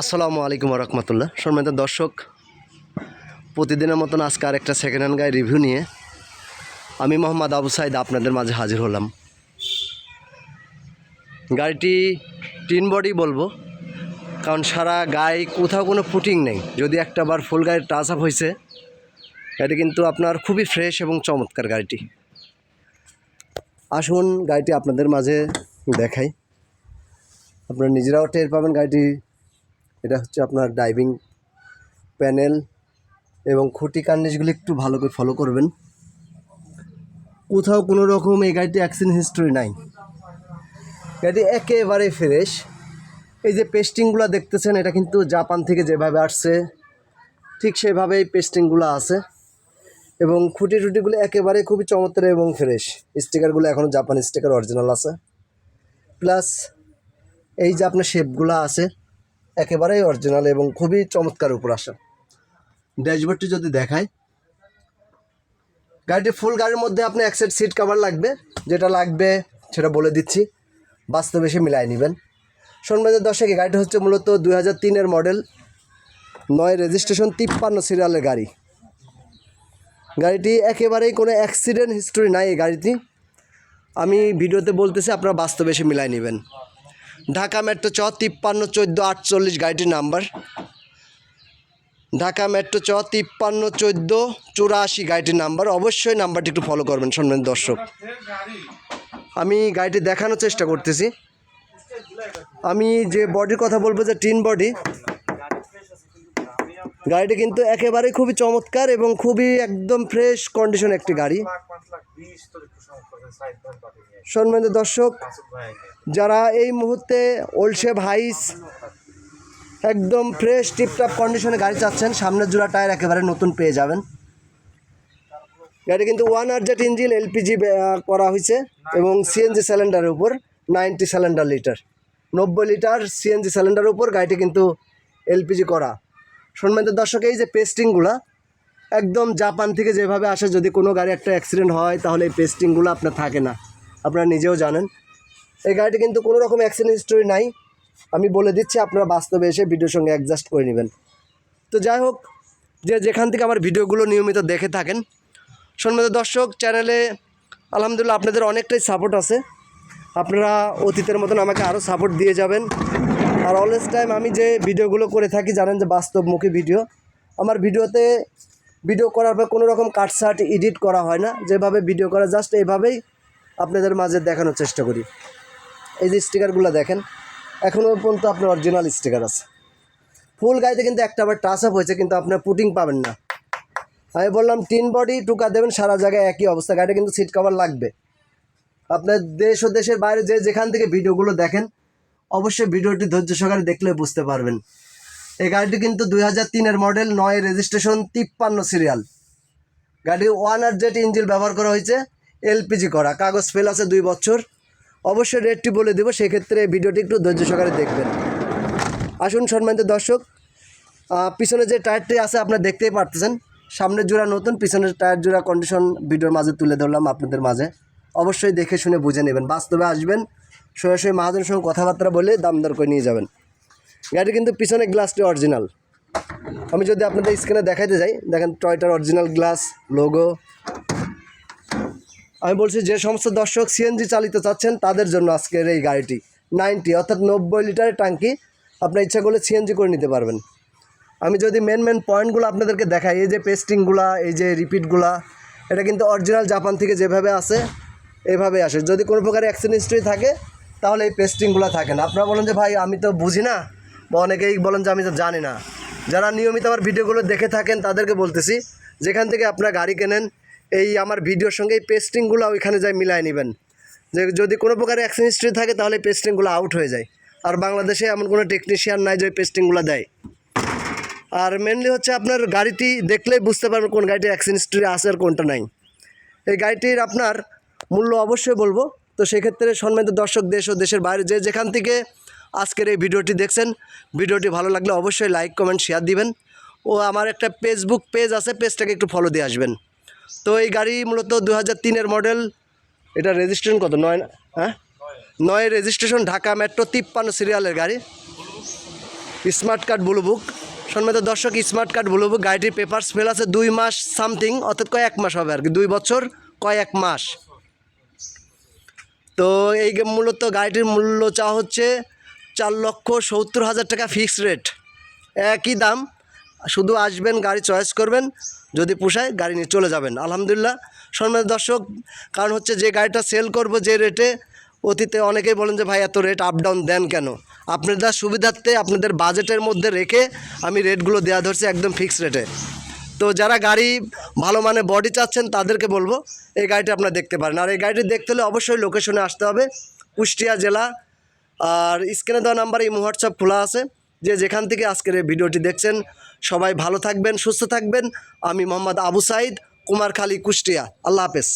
আসসালামু আলাইকুম রহমতুল্লাহ সম্মানিত দর্শক, প্রতিদিনের মতন আজকে আর একটা সেকেন্ড হ্যান্ড গাড়ি রিভিউ নিয়ে আমি মোহাম্মদ আবু সাইদ আপনাদের মাঝে হাজির হলাম। গাড়িটি টিন বডি বলব, কারণ সারা গায়ে কোথাও কোনো ফুটিং নেই। যদি একটা বার ফুল গাড়ির টাচ আপ হয়েছে গাড়ি কিন্তু আপনার খুবই ফ্রেশ এবং চমৎকার গাড়িটি। আসুন গাড়িটি আপনাদের মাঝে দেখাই। আপনারা নিজেরাও টের পাবেন গাড়িটি। এটা হচ্ছে আপনার ড্রাইভিং প্যানেল এবং খুঁটি কার্নিশগুলি একটু ভালো করে ফলো করবেন। কোথাও কোনো রকম এই গাড়িটি অ্যাক্সিডেন্ট হিস্টোরি নাই। গাড়িটি একেবারে ফ্রেশ এই যে পেস্টিংগুলো দেখতেছেন, এটা কিন্তু জাপান থেকে যেভাবে আসছে, ঠিক সেভাবেই পেস্টিংগুলো আছে। এবং খুঁটি টুটিগুলো একেবারে খুবই চমৎকার এবং ফ্রেশ স্টিকারগুলো এখনও জাপান স্টিকার অরিজিনাল আছে। প্লাস এই যে আপনার শেপগুলো আছে একেবারেই অরিজিনাল এবং খুবই চমৎকার উপর আসা। ড্যাশবোর্ডটি যদি দেখায় গাড়িটি ফুল গাড়ির মধ্যে আপনি এক সেট সিট কভার লাগবে যেটা লাগবে সেটা বলে দিচ্ছি। বাস্তবে সে মিলাই নেবেন। সন্ধ্যাদের দশকে গাড়িটা হচ্ছে মূলত দুই হাজার তিনের মডেল নয় রেজিস্ট্রেশন তিপ্পান্ন সিরিয়ালের গাড়ি। গাড়িটি একেবারেই কোনো অ্যাক্সিডেন্ট হিস্টোরি নাই এই গাড়িটি। আমি ভিডিওতে বলতেছি আপনারা বাস্তবে এসে মিলাই নেবেন। ঢাকা মেট্রো চ, তিপ্পান্ন, চোদ্দ, আটচল্লিশ, গাড়িটির নাম্বার। ঢাকা মেট্রো চ, তিপ্পান্ন, চোদ্দ, চুরাশি, গাড়িটির নাম্বার। অবশ্যই নাম্বারটি একটু ফলো করবেন শুনবেন দর্শক। আমি গাড়িটি দেখানোর চেষ্টা করতেছি। আমি যে বডির কথা বলব, যে টিন বডি গাড়িটি কিন্তু একেবারেই খুবই চমৎকার এবং খুবই একদম ফ্রেশ কন্ডিশন একটি গাড়ি। সম্মানিত দর্শক যারা এই মুহূর্তে ওলশেভ হাইস একদম ফ্রেশ টিপটপ কন্ডিশনে গাড়ি চাচ্ছেন, সামনের জোড়া টায়ার একেবারে নতুন পেয়ে যাবেন। গাড়ি কিন্তু ওয়ান আরজেট ইঞ্জিন এলপিজি করা হয়েছে এবং সিএনজি সিলিন্ডারের উপর নাইনটি সিলিন্ডার লিটার নব্বই লিটার সিএনজি সিলিন্ডারের উপর গাড়িটি কিন্তু এলপিজি করা। সম্মানিত দর্শক, এই যে পেস্টিংগুলা একদম জাপান থেকে যেভাবে আসে, যদি কোনো গাড়ি একটা অ্যাক্সিডেন্ট হয়, তাহলে এই পেস্টিংগুলো আপনার থাকে না। আপনারা নিজেও জানেন। এই গাড়িটি কিন্তু কোনো রকম অ্যাক্সিডেন্ট হিস্টোরি নাই। আমি বলে দিচ্ছি, আপনারা বাস্তবে এসে ভিডিওর সঙ্গে অ্যাডজাস্ট করে নেবেন। তো যাই হোক, যে যেখান থেকে আমার ভিডিওগুলো নিয়মিত দেখে থাকেন, সম্মানিত দর্শক চ্যানেলে আলহামদুলিল্লাহ আপনাদের অনেকটাই সাপোর্ট আছে। আপনারা অতীতের মতন আমাকে আরও সাপোর্ট দিয়ে যাবেন। আর অলওয়েজ টাইম আমি যে ভিডিওগুলো করে থাকি, জানেন যে বাস্তবমুখী ভিডিও আমার ভিডিওতে ভিডিও করার পর কোনো রকম কাটসাট এডিট করা হয় না। যেভাবে ভিডিও করা জাস্ট এইভাবেই আপনাদের মাঝে দেখানোর চেষ্টা করি। এই যে স্টিকারগুলো দেখেন এখনও পর্যন্ত আপনার অরিজিনাল স্টিকার আছে। ফুল গাড়িতে কিন্তু একটা আবার টাচ আপ হয়েছে, কিন্তু আপনার পুটিং পাবেন না। আমি বললাম, টিন বডি, টুকা দেবেন, সারা জায়গায় একই অবস্থা গাড়িটা কিন্তু সিট কভার লাগবে। আপনার দেশ ও দেশের বাইরে যে যেখান থেকে ভিডিওগুলো দেখেন, অবশ্যই ভিডিওটি ধৈর্য সহকারে দেখলে বুঝতে পারবেন। এই গাড়িটি কিন্তু দুই হাজার তিনের মডেল নয় রেজিস্ট্রেশন তিপ্পান্ন সিরিয়াল গাড়ি ওয়ান আর জেট ইঞ্জিন ব্যবহার করা হয়েছে এলপিজি করা, কাগজ ফেল আছে দুই বছর। অবশ্যই রেটটি বলে দেবো, সেক্ষেত্রে ভিডিওটি একটু ধৈর্য সহকারে দেখবেন। আসুন সম্মানিত দর্শক পিছনে যে টায়ারটি আছে আপনারা দেখতেই পারতেছেন সামনের জোড়া নতুন পিছনের টায়ার জোড়া কন্ডিশন ভিডিওর মাঝে তুলে ধরলাম আপনাদের মাঝে। অবশ্যই দেখে শুনে বুঝে নেবেন, বাস্তবে আসবেন, সরাসরি মাহাজনের সঙ্গে কথাবার্তা বলে দাম দর করে নিয়ে যাবেন। গাড়ি কিন্তু পিছনে গ্লাসটি অরিজিনাল আমি যদি আপনাদের স্ক্রিনে দেখাইতে যাই, দেখেন টয়টার অরিজিনাল গ্লাস লোগো আমি বলছি যে সমস্ত দর্শক সিএনজি চালিত চাচ্ছেন, তাদের জন্য আজকের এই গাড়িটি। নাইনটি অর্থাৎ নব্বই লিটারের ট্যাঙ্কি আপনার ইচ্ছা করলে সিএনজি করে নিতে পারবেন। আমি যদি মেন মেন পয়েন্টগুলো আপনাদেরকে দেখাই, এই যে পেস্টিংগুলা এই যে রিপিটগুলা এটা কিন্তু অরিজিনাল জাপান থেকে যেভাবে আসে, এভাবে আসে। যদি কোনো প্রকার অ্যাক্সিডেন্ট থাকে, তাহলে এই পেস্টিংগুলো থাকে না। আপনারা বলেন যে, ভাই, আমি তো বুঝি না। বা অনেকেই বলেন যে, আমি তো জানি না। যারা নিয়মিত আমার ভিডিওগুলো দেখে থাকেন, তাদেরকে বলতেছি, যেখান থেকে আপনারা গাড়ি কেনেন এই আমার ভিডিওর সঙ্গে এই পেস্টিংগুলো ওইখানে যাই মিলায় নেবেন। যে যদি কোনো প্রকার অ্যাক্সিডেন্ট হিস্ট্রি থাকে, তাহলে পেস্টিংগুলো আউট হয়ে যায়। আর বাংলাদেশে এমন কোনো টেকনিশিয়ান নাই যে ওই পেস্টিংগুলো দেয়। আর মেনলি হচ্ছে আপনার গাড়িটি দেখলেই বুঝতে পারবেন কোন গাড়িটি অ্যাক্সিডেন্ট হিস্ট্রি আছে আর কোনটা নাই। এই গাড়িটির আপনার মূল্য অবশ্যই বলব। তো সেক্ষেত্রে সম্মানিত দর্শক, দেশ ও দেশের বাইরে যে যেখান থেকে আজকের এই ভিডিওটি দেখছেন, ভিডিওটি ভালো লাগলে অবশ্যই লাইক কমেন্ট শেয়ার দিবেন। ও আমার একটা ফেসবুক পেজ আছে পেজটাকে একটু ফলো দিয়ে আসবেন। তো এই গাড়ি মূলত দু হাজার তিনের মডেল। এটা রেজিস্ট্রেশন কত? নয় হ্যাঁ? নয় রেজিস্ট্রেশন ঢাকা মেট্রো তিপ্পান্ন সিরিয়ালের গাড়ি। স্মার্ট কার্ড ব্লু বুক দর্শক স্মার্ট কার্ড ব্লু বুক গাড়িটির পেপারস ফেল আছে দুই মাস সামথিং অর্থাৎ কয়েক মাস হবে আর কি? দুই বছর কয়েক মাস। তো এই মূলত গাড়িটির মূল্য চা হচ্ছে চার লক্ষ সত্তর হাজার টাকা ফিক্সড রেট একই দাম শুধু আসবেন, গাড়ি চয়েস করবেন, যদি পোষায় গাড়ি নিয়ে চলে যাবেন। আলহামদুলিল্লাহ, সম্মানিত দর্শক, কারণ হচ্ছে যে গাড়িটা সেল করব যে রেটে অতীতে অনেকেই বলেন যে, ভাই, এত রেট আপ ডাউন দেন কেন? আপনাদের সুবিধার্থে আপনাদের বাজেটের মধ্যে রেখে আমি রেটগুলো দেওয়া ধরছি একদম ফিক্সড রেটে তো যারা গাড়ি ভালো মানে বডি চাচ্ছেন, তাদেরকে বলব, এই গাড়িটা আপনারা দেখতে পারেন। আর এই গাড়িটি দেখতে হলে অবশ্যই লোকেশনে আসতে হবে। কুষ্টিয়া জেলা, আর স্ক্রিনে দেওয়া নাম্বার এই হোয়াটসঅ্যাপ খোলা আছে। যে যেখান থেকে আজকের এই ভিডিওটি দেখছেন, সবাই ভালো থাকবেন, সুস্থ থাকবেন। আমি মোহাম্মদ আবু সাইদ, কুমারখালী, কুষ্টিয়া। আল্লাহ হাফেজ।